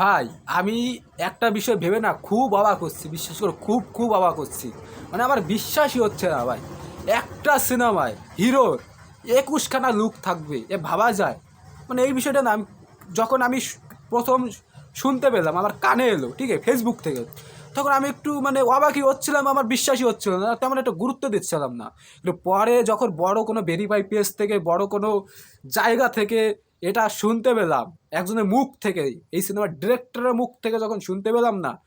ভাই, আমি একটা বিষয় ভেবে না খুব অবাক হচ্ছি বিশ্বাস করে খুব খুব অবাক হচ্ছি। মানে আমার বিশ্বাসই হচ্ছে না ভাই। একটা সিনেমায় হিরোর একুশখানা লুক থাকবে, এ ভাবা যায়। মানে এই বিষয়টা না যখন আমি প্রথম শুনতে পেলাম, আমার কানে এলো, ঠিক আছে ফেসবুক থেকে। তখন আমি একটু মানে অবাকই হচ্ছিলাম, আমার বিশ্বাসই হচ্ছিল না, তেমন একটা গুরুত্ব দিচ্ছিলাম না। কিন্তু পরে যখন বড় কোনো ভেরিফাই পেজ থেকে, বড় কোনো জায়গা থেকে এটা শুনতে পেলাম। একজনের মুখ থেকে, এই সিনেমার ডিরেক্টরের মুখ থেকে যখন শুনতে পেলাম না,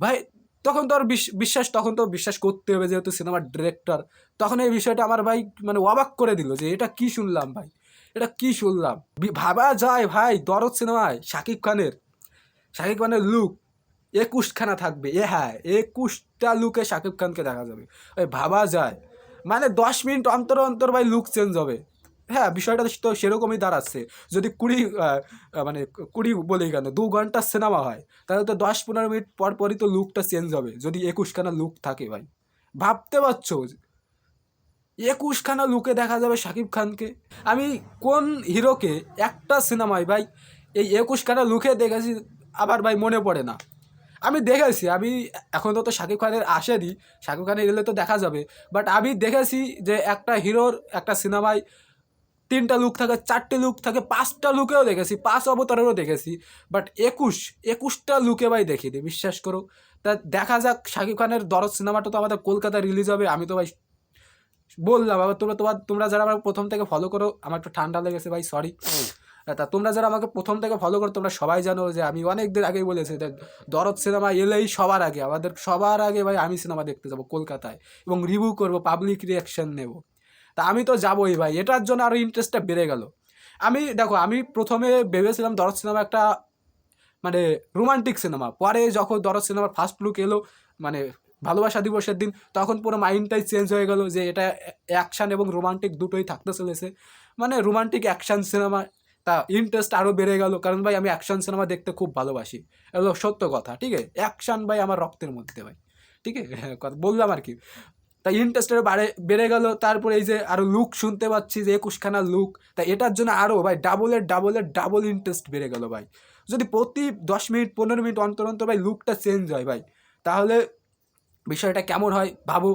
ভাই, তখন তো আর বিশ- বিশ্বাস, তখন তো বিশ্বাস করতে হবে যেহেতু সিনেমার ডিরেক্টর। তখন এই বিষয়টা আমার ভাই মানে অবাক করে দিল যে এটা কি শুনলাম ভাই? এটা কি শুনলাম? ভাবা যায় ভাই, দরদ সিনেমায় শাকিব খানের। শাকিব খানের লুক একুশখানা থাকবে। এ হ্যাঁ একুশটা লুকে শাকিব খানকে দেখা যাবে। ওই ভাবা যায়। মানে দশ মিনিট অন্তর অন্তর ভাই লুক চেঞ্জ হবে। হ্যাঁ বিষয়টা তো সেরকমই দাঁড়াচ্ছে। যদি কুড়ি মানে কুড়ি বলি কেন, দু ঘণ্টার সিনেমা হয়, তাহলে তো দশ পনেরো মিনিট পর পরই তো লুকটা চেঞ্জ হবে, যদি একুশখানা লুক থাকে ভাই। ভাবতে পারছ? একুশখানা লুকে দেখা যাবে শাকিব খানকে। আমি কোন হিরোকে একটা সিনেমায় ভাই, এই একুশখানা লুকে দেখেছি, আবার ভাই মনে পড়ে না। আমি দেখেছি, আমি এখন তো তো শাকিব খানের আসেনি, শাকিব খানের এলে তো দেখা যাবে বাট আমি দেখেছি যে একটা হিরোর একটা সিনেমায় তিনটা লুক থাকে, চারটে লুক থাকে, পাঁচটা লুকেও দেখেছি, পাঁচ অবতারেরও দেখেছি। বাট একুশ, একুশটা লুকে ভাই দেখিনি, বিশ্বাস করো। তা দেখা যাক, শাকিব খানের দরদ সিনেমাটা তো আমাদের কলকাতায় রিলিজ হবে, আমি তো ভাই বললাম, আবার তোমরা, তোমার, তোমরা যারা আমার প্রথম থেকে ফলো করো, আমার একটু ঠান্ডা লেগেছে ভাই সরি তা তোমরা যারা আমাকে প্রথম থেকে ফলো করো, তোমরা সবাই জানো যে আমি অনেক দিন আগেই বলেছি দরদ সিনেমা এলেই সবার আগে, আমাদের সবার আগে ভাই আমি সিনেমা দেখতে যাব কলকাতায় এবং রিভিউ করব পাবলিক রিয়াকশন নেব। তা আমি তো যাবোই ভাই, এটার জন্য আরও ইন্টারেস্টটা বেড়ে গেল। আমি, দেখো, আমি প্রথমে ভেবেছিলাম দরদ সিনেমা একটা মানে রোমান্টিক সিনেমা পরে যখন দরদ সিনেমার ফার্স্ট লুক এলো মানে ভালোবাসা দিবসের দিন, তখন পুরো মাইন্ডটাই চেঞ্জ হয়ে গেল যে এটা অ্যাকশান এবং রোমান্টিক দুটোই থাকতে চলেছে মানে রোমান্টিক অ্যাকশান সিনেমা তা ইন্টারেস্ট আরও বেড়ে গেল। কারণ ভাই, আমি অ্যাকশন সিনেমা দেখতে খুব ভালোবাসি। এগুলো সত্য কথা, ঠিক আছে? অ্যাকশান ভাই আমার রক্তের মধ্যে ভাই, ঠিক আছে? বললাম আর কি। তাই ইন্টারেস্টের বাড়ে, বেড়ে গেল। তারপরে এই যে আরও লুক শুনতে পাচ্ছি যে একুশখানা লুক তা এটার জন্য আরও ভাই ডাবলের ডাবলের ডাবল ইন্টারেস্ট বেড়ে গেল ভাই। যদি প্রতি দশ মিনিট, পনেরো মিনিট অন্তর অন্তর ভাই লুকটা চেঞ্জ হয় ভাই, তাহলে বিষয়টা কেমন হয় ভাবো?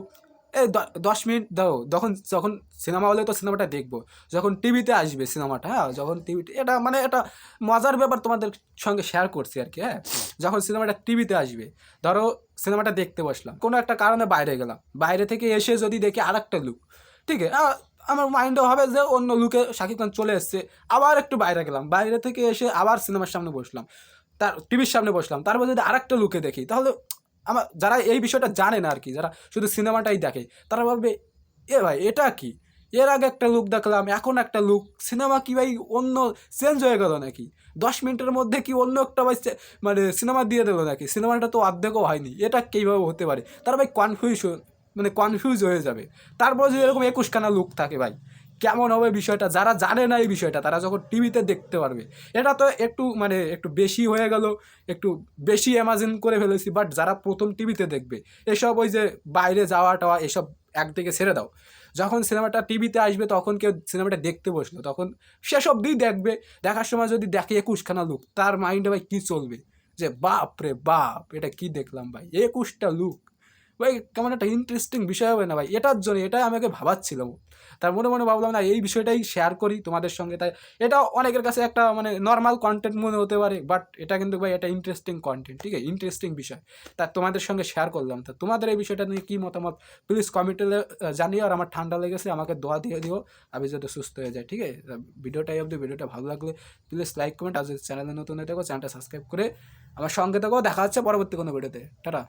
দশ মিনিট, দাও, যখন যখন সিনেমা হলে তো সিনেমাটা দেখব, যখন টিভিতে আসবে সিনেমাটা হ্যাঁ যখন টিভিতে এটা মানে এটা মজার ব্যাপার তোমাদের সঙ্গে শেয়ার করছি আর কি হ্যাঁ। যখন সিনেমাটা টিভিতে আসবে, ধরো সিনেমাটা দেখতে বসলাম, কোনো একটা কারণে বাইরে গেলাম, বাইরে থেকে এসে যদি দেখি আর একটা লুক ঠিক আছে আমার মাইন্ডে হবে যে অন্য লুকে শাকিব খান চলে এসছে, আবার একটু বাইরে গেলাম, বাইরে থেকে এসে আবার সিনেমার সামনে বসলাম, তার টিভির সামনে বসলাম, তারপর যদি আরেকটা লুকে দেখি, তাহলে আমার, যারা এই বিষয়টা জানে না আর কি যারা শুধু সিনেমাটাই দেখে, তারা ভাববে, এ ভাই, এটা কি? এর আগে একটা লুক দেখলাম, এখন একটা লুক সিনেমা কি ভাই অন্য চেঞ্জ হয়ে গেল নাকি? দশ মিনিটের মধ্যে কি অন্য একটা ভাই মানে সিনেমা দিয়ে দেবো নাকি? সিনেমাটা তো অর্ধেকও হয়নি, এটা কীভাবে হতে পারে? তারা ভাই কনফিউজ মানে কনফিউজ হয়ে যাবে। তারপর যদি এরকম একুশখানা লুক থাকে ভাই কেমন হবে বিষয়টা, যারা জানে না এই বিষয়টা, তারা যখন টিভিতে দেখতে পারবে। এটা তো একটু মানে একটু বেশি হয়ে গেল, একটু বেশি অ্যামাজিন করে ফেলেছি বাট যারা প্রথম টিভিতে দেখবে, এসব ওই যে বাইরে যাওয়া টাওয়া, এসব একদিকে ছেড়ে দাও। যখন সিনেমাটা টিভিতে আসবে, তখন কেউ সিনেমাটা দেখতে বসল, তখন সেসব দিই দেখবে, দেখার সময় যদি দেখে একুশখানা লুক তার মাইন্ডে ভাই কী চলবে? যে বাপ রে বাপ, এটা কি দেখলাম ভাই? একুশটা লুক ভাই, কেমন একটা ইন্টারেস্টিং বিষয় হবে না ভাই? এটার জন্য, এটাই আমাকে ভাবাচ্ছিল। তার মনে মনে ভাবলাম, না, এই বিষয়টাই শেয়ার করি তোমাদের সঙ্গে। তাই এটা অনেকের কাছে একটা মানে নর্মাল কন্টেন্ট মনে হতে পারে বাট এটা কিন্তু ভাই এটা ইন্টারেস্টিং কন্টেন্ট ঠিক আছে? ইন্টারেস্টিং বিষয়। তা তোমাদের সঙ্গে শেয়ার করলাম। তা তোমাদের এই বিষয়টা নিয়ে কী মতামত? প্লিজ কমেন্টে জানিও আর আমার ঠান্ডা লেগেছে, আমাকে দোয়া দিয়ে দিও, আমি যাতে সুস্থ হয়ে যায় ঠিক আছে? ভিডিওটাই অবধি, ভিডিওটা ভালো লাগলে প্লিজ লাইক কমেন্ট আর যদি চ্যানেলে নতুন হয়ে থাকো চ্যানেলটা সাবস্ক্রাইব করে আমার সঙ্গে থাকো। দেখা হচ্ছে পরবর্তী কোনো ভিডিওতে। টাটা।